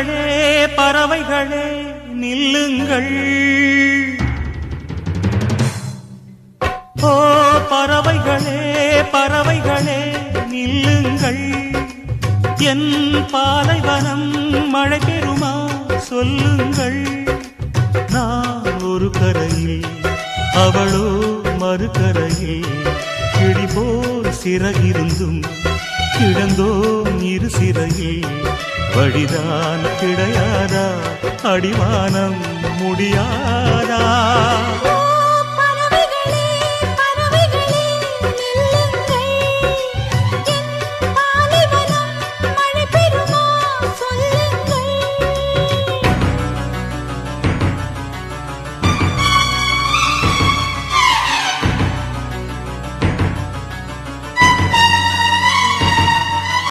பறவைகளே பறவைகளே நில்லுங்கள். ஓ பறவைகளே பறவைகளே நில்லுங்கள். என் பாலைவனம் மழை பெறுமா சொல்லுங்கள். நான் ஒரு கரையில் அவளோ மறுகரையில் கிளி சிறகிருந்தும் கிடந்தோம் இரு சிறையில். வழிதான் கிடையாதா? அடிவானம் முடியாதா?